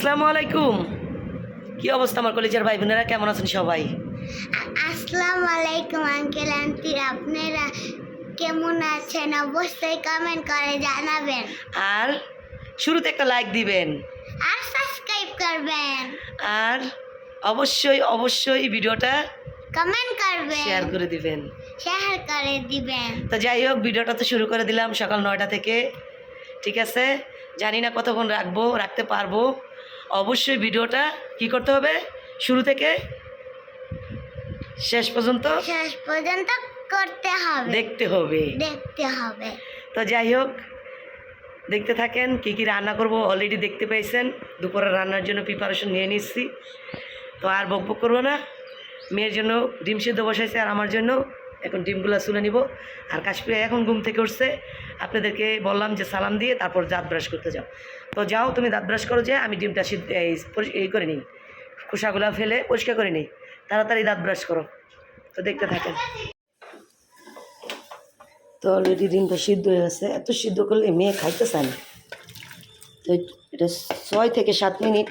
আসসালামু আলাইকুম। কি অবস্থা আমার কলেজের ভাই বোনেরা কেমন আছেন সবাই? আসসালামু আলাইকুম আঙ্কেল আন্টি আপনারা কেমন আছেন? অবশ্যই কমেন্ট করে জানাবেন। আর শুরুতে একটা লাইক দিবেন। আর সাবস্ক্রাইব করবেন। আর অবশ্যই অবশ্যই ভিডিওটা কমেন্ট করবেন। শেয়ার করে দিবেন। শেয়ার করে দিবেন। তো যাই হোক ভিডিওটা তো শুরু করে দিলাম সকাল নয়টা থেকে। ঠিক আছে? জানি না কতক্ষণ রাখব রাখতে পারব। অবশ্যই ভিডিওটা কি করতে হবে? শুরু থেকে শেষ পর্যন্ত শেষ পর্যন্ত করতে হবে। দেখতে হবে। দেখতে হবে। তো যাই হোক দেখতে থাকেন কি কি রান্না করব। অলরেডি দেখতে পেয়েছেন দুপুরে রান্নার জন্য প্রিপারেশন নিয়ে নিচ্ছি। তো আর বক বক করব না। মেয়ের জন্য ডিম সিদ্ধ বসাইছে আর আমার জন্য। এখন ডিমগুলো তুলে নিব। আর কাশ্মীরে এখন ঘুম থেকে উঠছে। আপনাদেরকে বললাম যে সালাম দিয়ে তারপর দাঁত ব্রাশ করতে যাও। তো যাও, তুমি দাঁত ব্রাশ করো যে, আমি ডিমটা সিদ্ধ, এই করে নিই। খোসাগুলো ফেলে পরিষ্কার করে নিই। তাড়াতাড়ি দাঁত ব্রাশ করো। তো দেখতে থাকেন। তো অলরেডি ডিমটা সিদ্ধ হয়ে গেছে। এত সিদ্ধ করলে মেয়ে খাইতে চায় না। তো এটা ছয় থেকে সাত মিনিট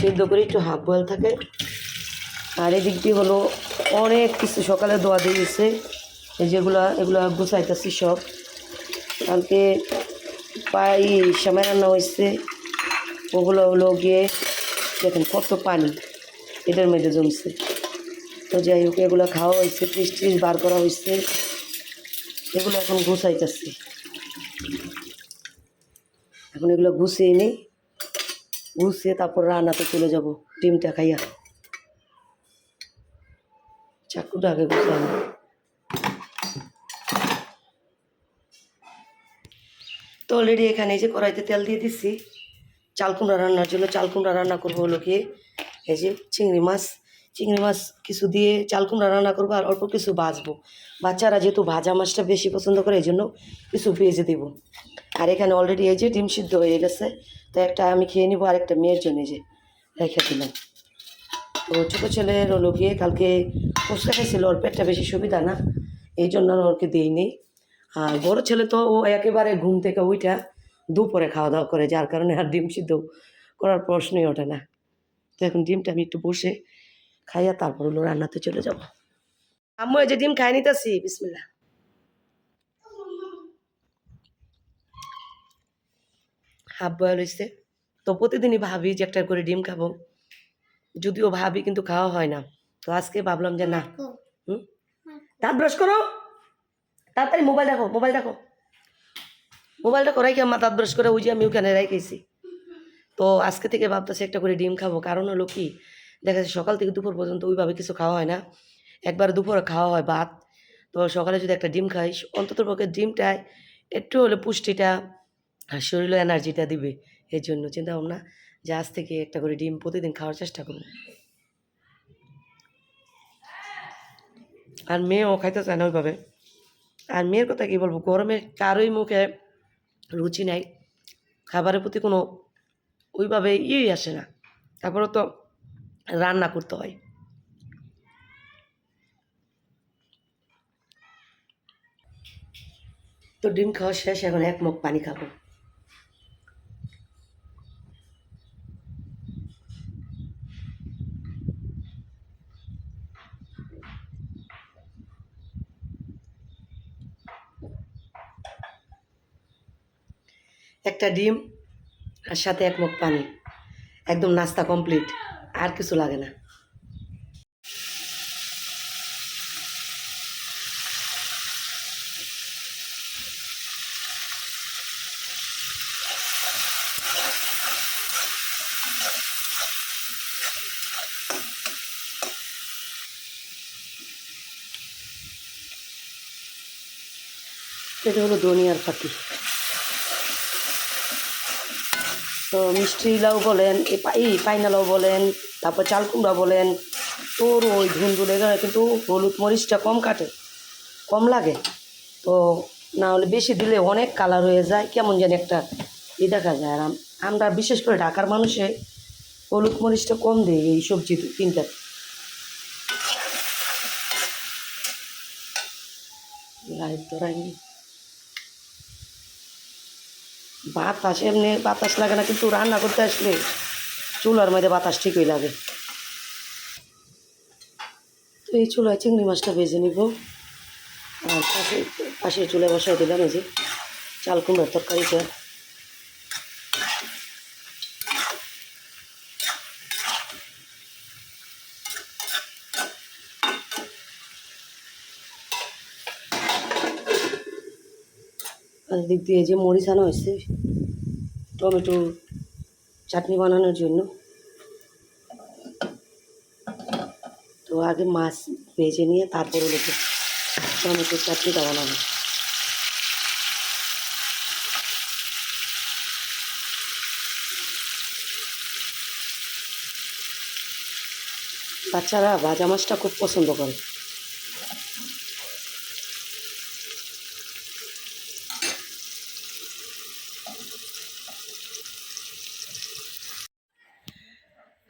সিদ্ধ করে একটু হাফ বয়েল থাকে। আর এদিক দিয়ে হলো অনেক কিছু সকালে দোয়া দিয়ে গেছে যেগুলা, এগুলা গুছাইতেছি সব। কালকে পাই সময় রান্না হয়েছে। ওগুলো হলো গিয়ে, দেখেন কত পানি এটার মধ্যে জমছে। তো যাই হোক, এগুলো খাওয়া হয়েছে ফ্রিজ ট্রিজ বার করা হয়েছে। এগুলো এখন গুছাইতেছি। এখন এগুলো গুছিয়ে নিই। গুছিয়ে তারপর রান্নাতে চলে যাব, ডিমটা খাইয়া। চাকুটা আগে গুছাই তো অলরেডি এখানে এই যে কড়াইতে তেল দিয়ে দিচ্ছি চাল কুমড়া রান্নার জন্য চাল কুমড়া রান্না করব হলো গিয়ে এই যে চিংড়ি মাছ। চিংড়ি মাছ কিছু দিয়ে চাল কুমড়া রান্না করব আর অল্প কিছু ভাজবো। বাচ্চারা যেহেতু ভাজা মাছটা বেশি পছন্দ করে এই জন্য কিছু ভেজে দেবো। আর এখানে অলরেডি এই যে ডিম সিদ্ধ হয়ে গেছে, তো একটা আমি খেয়ে নিবো আর একটা মেয়ের জন্য যে রেখে দিলাম। তো ছোটো ছেলের হলো গিয়ে কালকে ফুচকা খাইছিল, ওর পেটটা বেশি সুবিধা না এই জন্য আর ওকে দিইনি। আর বড় ছেলে তো ও একেবারে ঘুম থেকে ওইটা দুপুরে খাওয়া দাওয়া করে যার কারণে আর ডিম সিদ্ধ করার প্রশ্নই ওঠে না। তো এখন ডিমটা আমি একটু বসে খাইয়া তারপর হলো রান্নাতে চলে যাব। আম্মু এই যে ডিম খাই নিতেছি বিসমিল্লা হাফ বয়েল হয়েছে তো প্রতিদিনই ভাবি যে একটা করে ডিম খাব। যদিও ভাবি কিন্তু খাওয়া হয় না। তো আজকে ভাবলাম যে না। হুম? দাঁত ব্রাশ করো। তাড়াতাড়ি মোবাইল দেখো মোবাইল দেখো। মোবাইলটা করাই কি দাঁত ব্রাশ করে, ওই যে আমি ওখানে রেখেছি তো আজকে থেকে ভাবতেছি একটা করে ডিম খাব। কারণ হলো কি, দেখা যাচ্ছে সকাল থেকে দুপুর পর্যন্ত ওইভাবে কিছু খাওয়া হয় না। একবার দুপুরে খাওয়া হয় ভাত। তো সকালে যদি একটা ডিম খাই, অন্তত পক্ষে ডিমটায় একটু হলে পুষ্টিটা আর শরীরে এনার্জিটা দিবে। এর জন্য চিন্তা ভাবনা যে আজ থেকে একটা করে ডিম প্রতিদিন খাওয়ার চেষ্টা করব। আর মেয়েও খাইতে চায় না ওইভাবে। আর মেয়ের কথা কী বলব? গরমে কারোই মুখে রুচি নাই। খাবারের প্রতি কোনো ওইভাবে ইয়েই আসে না। তারপরে তো রান্না করতে হয়। তো ডিম খাওয়া শেষ, এখন এক মুখ পানি খাব। একটা ডিম আর সাথে এক মুখ পানি। একদম নাস্তা কমপ্লিট, আর কিছু লাগে না। এটা হলো ধনিয়ার পাতি। তো মিষ্টি লাউ বলেন এই পাইনা লাউ বলেন, তারপর চাল কুমড়া বলেন, তোর ওই ধুনগুলো এখানে কিন্তু হলুদ মরিচটা কম কাটে, কম লাগে। তো না হলে বেশি দিলে অনেক কালার হয়ে যায়, কেমন যেন একটা ই দেখা যায়। আর আমরা বিশেষ করে ঢাকার মানুষে হলুদ মরিচটা কম দিই এই সবজি তিনটা। লাইট ধরাইনি বাতাস, এমনি বাতাস লাগে না, কিন্তু রান্না করতে আসলে চুলার মধ্যে বাতাস ঠিকই লাগে। তো এই চুলায় চিংড়ি মাছটা ভেজে নিব। আর পাশে পাশে চুলায় বসাই দিলাম এই যে চাল কুমড়ার তরকারিটা। দিক দিয়ে যে মরিচ আনা হয়েছে, টমেটো চাটনি বানানোর জন্য। তো আগে মাছ ভেজে নিয়ে তারপরে লোকে টমেটোর চাটনিটা বানাবো। বাচ্চারা ভাজা মাছটা খুব পছন্দ করে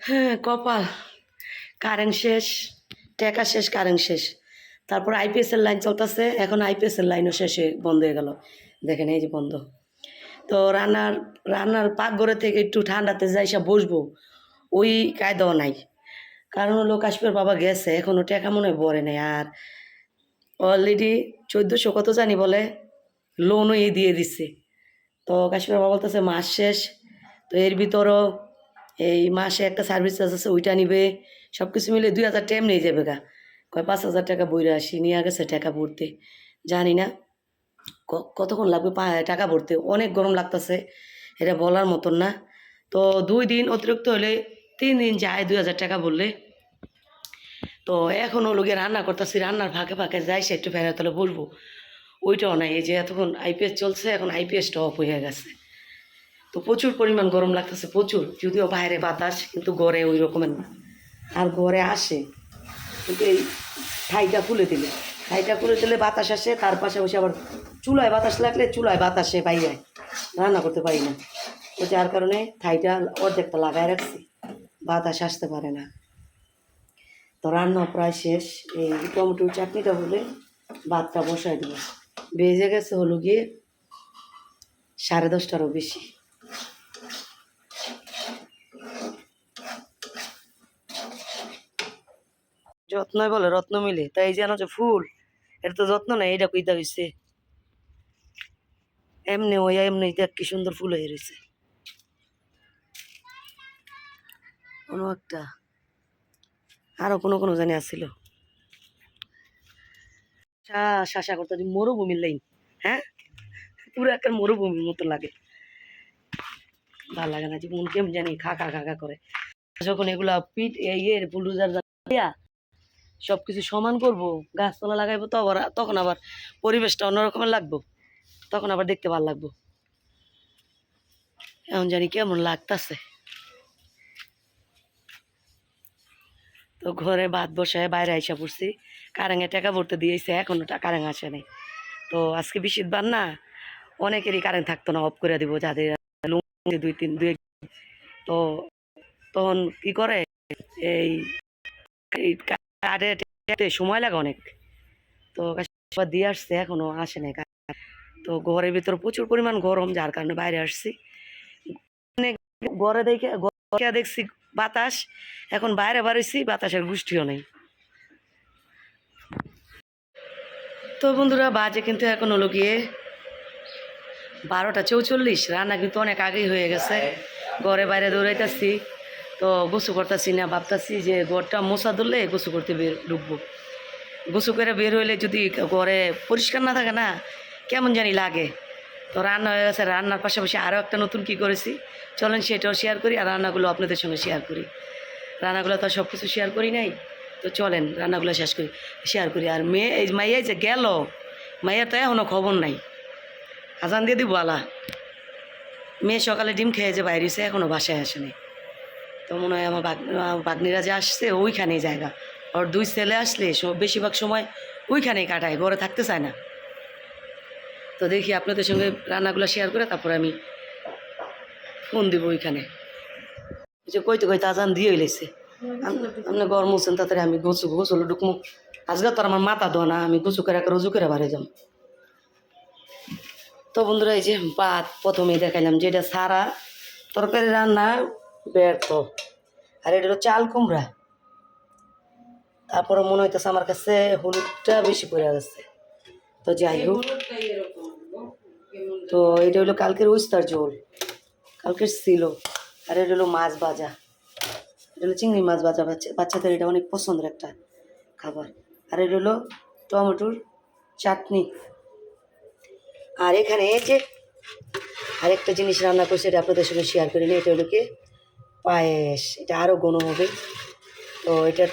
হ্যাঁ কপাল কারেন্ট শেষ, টাকা শেষ কারেন্ট শেষ। তারপর আইপিএসের লাইন চলতেছে, এখন আইপিএসের লাইনও শেষে বন্ধ হয়ে গেল। দেখেন এই যে বন্ধ। তো রান্নার রান্নার পাকঘরে থেকে একটু ঠান্ডাতে যাই সব বসবো, ওই কায়দাও নাই। কারণ হলো কাশ্মীর বাবা গেছে এখনও টাকা মনে হয় ভরে নেই। আর অলরেডি চোদ্দোশো কত জানি বলে লোনও এই দিয়ে দিচ্ছে তো কাশ্মীর বাবা বলতেছে, মাস শেষ। তো এর ভিতরও এই মাসে একটা সার্ভিস চার্জ আছে ওইটা নিবে সব কিছু মিলে দুই হাজার টাইম নিয়ে যাবে গা। কয় পাঁচ হাজার টাকা বইরে আসি, নিয়ে গেছে টাকা ভরতে। জানি না কতক্ষণ লাগবে টাকা ভরতে? অনেক গরম লাগতেছে, এটা বলার মতন না। তো দুই দিন অতিরিক্ত হলে তিন দিন যায় দুই হাজার টাকা বললে তো এখন হলো গিয়ে রান্না করতেছি, রান্নার ফাঁকে ফাঁকে যাই সে একটু ফেরার তলে বলব ওইটাও নাই, এই যে এতক্ষণ আইপিএস চলছে, এখন আইপিএসটা অফ হয়ে গেছে। তো প্রচুর পরিমাণ গরম লাগতেছে, প্রচুর। যদিও বাইরে বাতাস, কিন্তু ঘরে ওই রকমের না। আর ঘরে আসে। কিন্তু এই ঠাইটা খুলে দিলে। ঠাইটা খুলে দিলে বাতাস আসে, তার পাশাপাশি আবার চুলায় বাতাস লাগলে চুলায় বাতাসে যায় রান্না করতে পারি না। তো যার কারণে ঠাইটা অর্ধেকটা লাগায় রাখছি। বাতাস আসতে পারে না। তো রান্না প্রায় শেষ। এই টমেটোর চাটনিটা হলে ভাতটা বসাই দেবো। বেজে গেছে হলো গিয়ে সাড়ে দশটারও বেশি। যত্নই বলে, রত্ন মিলে। তাই যেন যে ফুল, এটা তো যত্ন নাই, এটা কইতা হইছে। এমনি ওই এমনি দেখ কি সুন্দর ফুল হয়ে রয়েছে কোনো একটা, আরও কোনো কোনো জানি আসছিল শাসা করতে মরুভূমির লাইন হ্যাঁ? পুরো একটা মরুভূমির মতো লাগে। ভালো লাগে না জীবন কেমন জানি খা খা খা খা করে। যখন এগুলা পিট ইয়ের বুলডোজার দিয়া সব কিছু সমান করব, গাছপালা লাগাইবো তো আবার, তখন আবার পরিবেশটা অন্যরকমের লাগবো। তখন আবার দেখতে ভালো লাগবো। এখন জানি কেমন লাগতাছে। তো ঘরে ভাত বসায় বাইরে আইসা পড়ছি, কারেঙে টাকা ভরতে দিয়েছে, এখনও টা কারেং আসে নাই। তো আজকে বৃষ্টির না, অনেকেরই কারেন্ট থাকতো না, অফ করে দিব, যাদের দুই তিন দুই তো তখন কি করে এই কারে সময় লাগে অনেক। তো দিয়ে আসছে, এখনও আসে নাই তো ঘরের ভিতর প্রচুর পরিমাণ গরম, যার কারণে বাইরে আসছি। ঘরে দেখে দেখছি বাতাস। এখন বাইরে বাড়িছি বাতাসের গোষ্ঠীও নেই। তো বন্ধুরা, বাজে কিন্তু এখন হলো গিয়ে বারোটা চৌচল্লিশ। রান্না কিন্তু অনেক আগেই হয়ে গেছে। ঘরে বাইরে দৌড়াইতেছি। তো গোসু করতেছি না, ভাবতেছি যে ঘরটা মশা ধরলে গোসু করতে বের, ঢুকবো। গোসু করে বের হইলে যদি ঘরে পরিষ্কার না থাকে না, কেমন জানি লাগে। তো রান্না হয়ে গেছে, রান্নার পাশাপাশি আরও একটা নতুন কি করেছি, চলেন সেটাও শেয়ার করি আর রান্নাগুলো আপনাদের সঙ্গে শেয়ার করি। রান্নাগুলো তো সব কিছু শেয়ার করি নাই, তো চলেন রান্নাগুলো শেষ করি শেয়ার করি। আর মেয়ে, এই মাইয়া যে গেল মাইয়ার তো এখনও খবর নাই। আজান দিয়ে দিব আলা। মেয়ে সকালে ডিম খেয়ে যে বাইরেছে এখনও বাসায় আসেনি। তো মনে হয় আমার বাগ বাগনিরা যে আসছে, ওইখানেই জায়গা। ওর দুই ছেলে আসলে বেশিরভাগ সময় ওইখানেই কাটায়, ঘরে থাকতে চায় না। তো দেখি আপনাদের সঙ্গে রান্নাগুলো শেয়ার করে তারপরে আমি ফোন দিব ওইখানে। ওই যে কইতে কইতে আজান দিয়ে হইলেছে। আপনি গরম হচ্ছেন তাড়াতাড়ি আমি গোসু গোসল ঢুকমু। আজকে তো আর আমার মাথা দো না, আমি গোসু করে, রুজু করে বাড়ি যাম। তো বন্ধুরা, এই যে ভাত প্রথমে দেখাইলাম, যেটা সারা তরকারি রান্না ব্যর্থ আর এটা হলো চাল কুমড়া। তারপরে মনে হইতেছে আমার কাছে হলুদটা বেশি পড়ে গেছে। তো যাই হোক। তো এটা হলো কালকের উস্তার ঝোল। কালকের ছিল। আর এটা হলো মাছ ভাজা। এটা হলো চিংড়ি মাছ ভাজা। বাচ্চা বাচ্চাদের এটা অনেক পছন্দের একটা খাবার। আর এটা হলো টমেটোর চাটনি। আর এখানে যে আরেকটা জিনিস রান্না করছি, এটা আপনাদের সঙ্গে শেয়ার করিনি এটা হলো কি? পায়েস, এটা আরও গণ হবে। তো এটা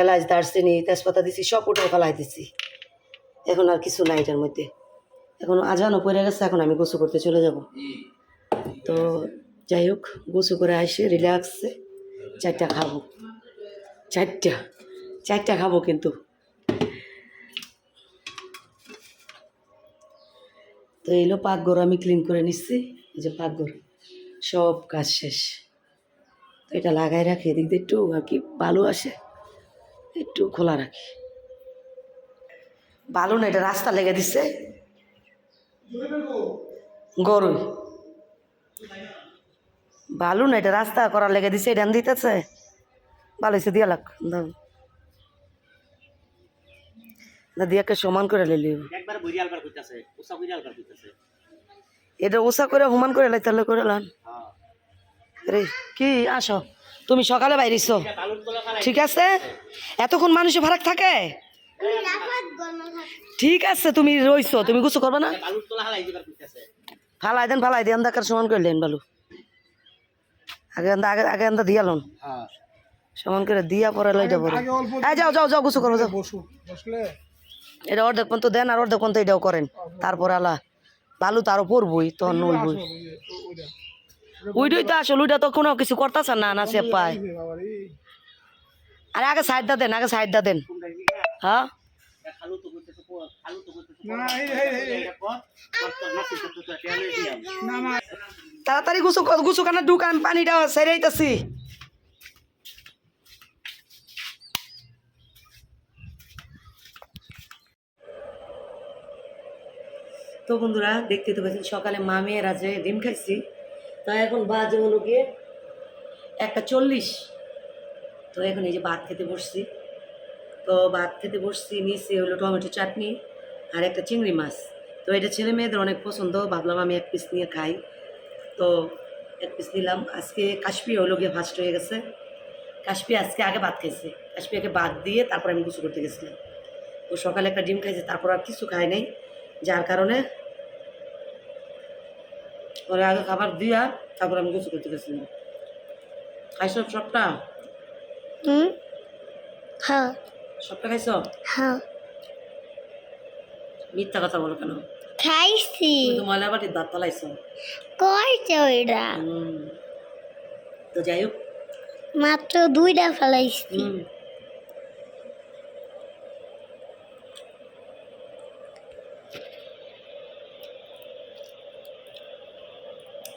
এলাচ, দারচিনি, তেজপাতা দিছি, সব উঠে ফেলাই দিছি। এখন আর কিছু নাই এটার মধ্যে। এখন আজানও পড়ে গেছে, এখন আমি গোসু করতে চলে যাব। তো যাই হোক গোসু করে আসে, রিল্যাক্সে চারটা খাব। চারটা চারটা খাব কিন্তু। তো এলো পাকঘর, আমি ক্লিন করে নিচ্ছি যে পাকঘর, সব কাজ শেষ। তো এটা লাগাই রাখি এদিক দিয়ে একটু আর কি বালু আসে একটু খোলা রাখি। বালু না এটা রাস্তা লেগে দিচ্ছে গরুই। বালু না এটা রাস্তা করার লেগে দিছে এটা দিতেছে। ভালো হয়েছে দিয়া লাগ দাও। না দিয়াকে সমান করে লেলি। এটা ওষা করে সমান করে লাই তাহলে করে লান। রে কি? আসো। তুমি সকালে বাইরেছো। ঠিক আছে? এতক্ষণ মানুষে ফারাক থাকে? ঠিক আছে তুমি রইছো। তুমি গুছো করবে না? ফালাই দেন ফালাই দেন। দেখার সমান করে দেন বালু। আগে আগে আগে আন্দা দিয়া লোন। সমান করে দিয়া পরে লাইটা পরে। হ্যাঁ যাও যাও যাও গুছো করো যাও। এটা অর্ধেক পর্যন্ত দেন আর অর্ধেক পর্যন্ত এটাও করেন। তারপর আলা বালু তো আরও পড়বই তখন নইবই। উইডই তো আসল উইটা তো কোনো কিছু করতেছে না না সে পায়। আরে আগে সাইড দা দেন আগে সাইড দা দেন হ্যাঁ? তাড়াতাড়ি গুছো গুছো কানে ঢুকান পানিটা সেরাইতাছি তো বন্ধুরা দেখতে তো পাচ্ছেন সকালে মা মেয়েরা যে ডিম খাইছি তা এখন বাজে হলো গিয়ে একটা চল্লিশ। তো এখন এই যে ভাত খেতে বসছি। তো ভাত খেতে বসছি নিচে হলো টমেটো চাটনি আর একটা চিংড়ি মাছ। তো এটা ছেলে মেয়েদের অনেক পছন্দ, ভাবলাম আমি এক পিস নিয়ে খাই। তো এক পিস নিলাম। আজকে কাশ্মীর হলো গিয়ে ফার্স্ট হয়ে গেছে। কাশ্মীর আজকে আগে ভাত খাইছে। কাশ্মীরকে ভাত দিয়ে তারপর আমি কিছু করতে গেছিলাম। ও সকালে একটা ডিম খাইছে, তারপর আর কিছু খাই নাই। যার কারণে ওরা আগে খাবার দিয়া তারপর আমি কিছু করতে গেছিলাম। খাইছ সবটা? হুম। হ্যাঁ। সবটা খাইছ? হ্যাঁ। মিথ্যা কথা বলো কেন? খাইছি। ময়লা বাটির দাঁত পালাইছ। কয়টা ওইটা। তো যাই হোক। মাত্র দুইটা ফেলাইছি।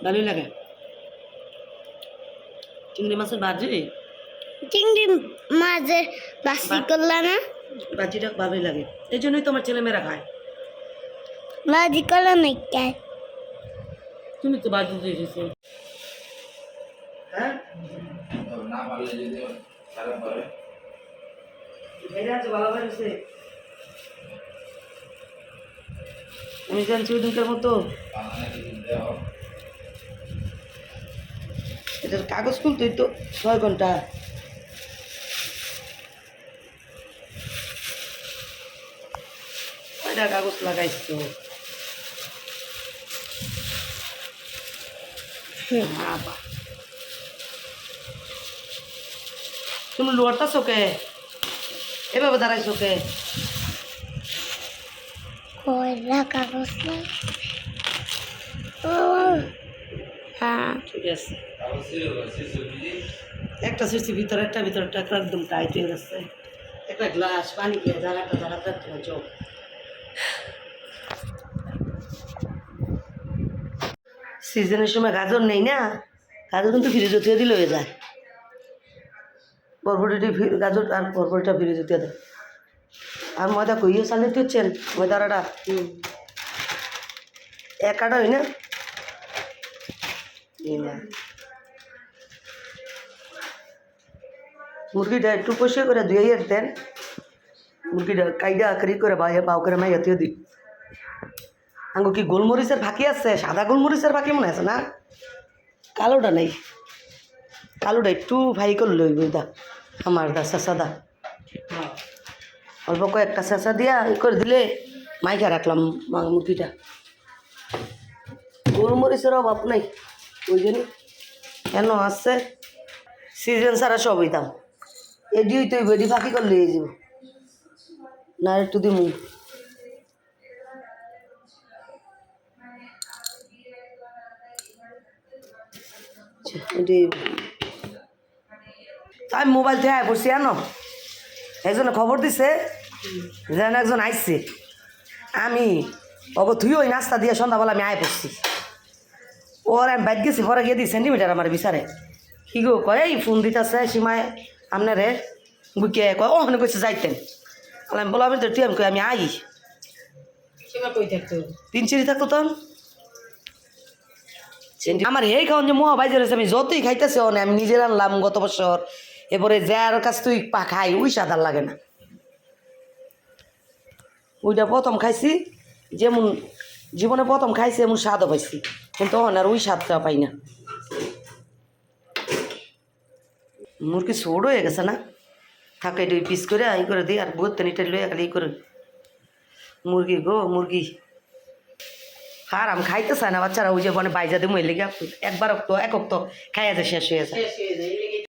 ভালোই লাগে। চিংড়ি মাছের ভাজি? চিংড়ি মাছের বাসি করলা না? ভাজিটা ভালোই লাগে। এই জন্যই তোমার ছেলেমেয়েরা খায়। বাজি করলা নাই কে তুমি তো ভাজি দিয়ে এসেছ হ্যাঁ? হয়েছে আমি জানছি ওদিনকার মতো। এটার কাগজ খুলতেই তো ছয় ঘণ্টা। কয়টা কাগজ লাগাইছ? তো তুমি লড়তাছো কে? এভাবে দাঁড়াইছো কে? কয়লা কাগজ হ্যাঁ ঠিক আছে। একটা সিসি ভিতরে একটা ভিতরে একটা একদম টাইট হয়ে গেছে একটা গ্লাস পানি খেয়ে জায়গাটা দাঁড়াতে তোমার চোখ। সিজনের সময় গাজর নেই না? গাজর কিন্তু ফ্রিজে দিয়ে দিলে হয়ে যায়। বরবটিটি ফি- গাজর আর বরবটিটা ফ্রিজে দিয়ে দেয়। আর ময়দা কইও চালিয়ে দিচ্ছেন ময়দাটা এক কাটা হয় না? এই না। মুরগিটা একটু পরিষ্কার করে ধুয়ে দেন। মুরগিটা কাইডা কারি করে বাইরে বাউ করে মাই দিয়ে দিই। আঙ্গো কি গোলমরিচের ফাঁকি আছে? সাদা গোলমরিচের ফাঁকি মনে আছে না? কালোটা নেই। কালোটা একটু ভাই করে লইব দা। আমার দা চেঁচা দা। অল্প কয়েকটা চেঁচা দিয়া ই করে দিলে মাইকা রাখলাম মুরগিটা। গোলমরিচের অভাব নেই। ওই জন্য কেন আসছে সিজন ছাড়া সব হইতাম এডি হইতে হইব এডি ফাঁকি করলে, এই যাব না, একটু দিমু। আমি মোবাইল থেকে আয় পড়ছি, জানো? একজনে খবর দিছে, যেন একজন আইসছে আমি ওকে তুই ওই নাস্তা দিয়ে সন্ধ্যাবেলা আমি আয় পড়ছি। ওর আমি বাইক গেছি, পরে গিয়ে দিই সেন্টিমিটার আমার বিচারে। কি গো, কয় ফোন দিতেছে, সীমায়। আপনারে বুকে কয় ওখানে কইছে যাইতেন। আমি বলো আমি তো টিএম কই আমি আই। তিন চিড়ি থাকতো তখন। আমার এই খাওয়ান যে মোয়া বাইজে রয়েছে আমি যতই খাইতেছে অনে আমি নিজের আনলাম গত বছর। এরপরে যার কাছ তুই পা খাই ওই স্বাদ আর লাগে না। ওইটা প্রথম খাইছি যেমন জীবনে প্রথম খাইছি এমন স্বাদও পাইছি। কিন্তু আর ওই স্বাদটা পাই না। মুরগি ছোট হয়ে গেছে না? থাকে দুই পিস করে আই করে দিই, আর বহুত নিটা লয়ে খালি করে। মুরগি গো, মুরগি। আর আমি খাইতে চাই না বাচ্চারা, ওই যে মানে বাইজা দিয়ে মহিলে একবার তো একক তো খাইয়া যায়। শেষ হয়ে যায়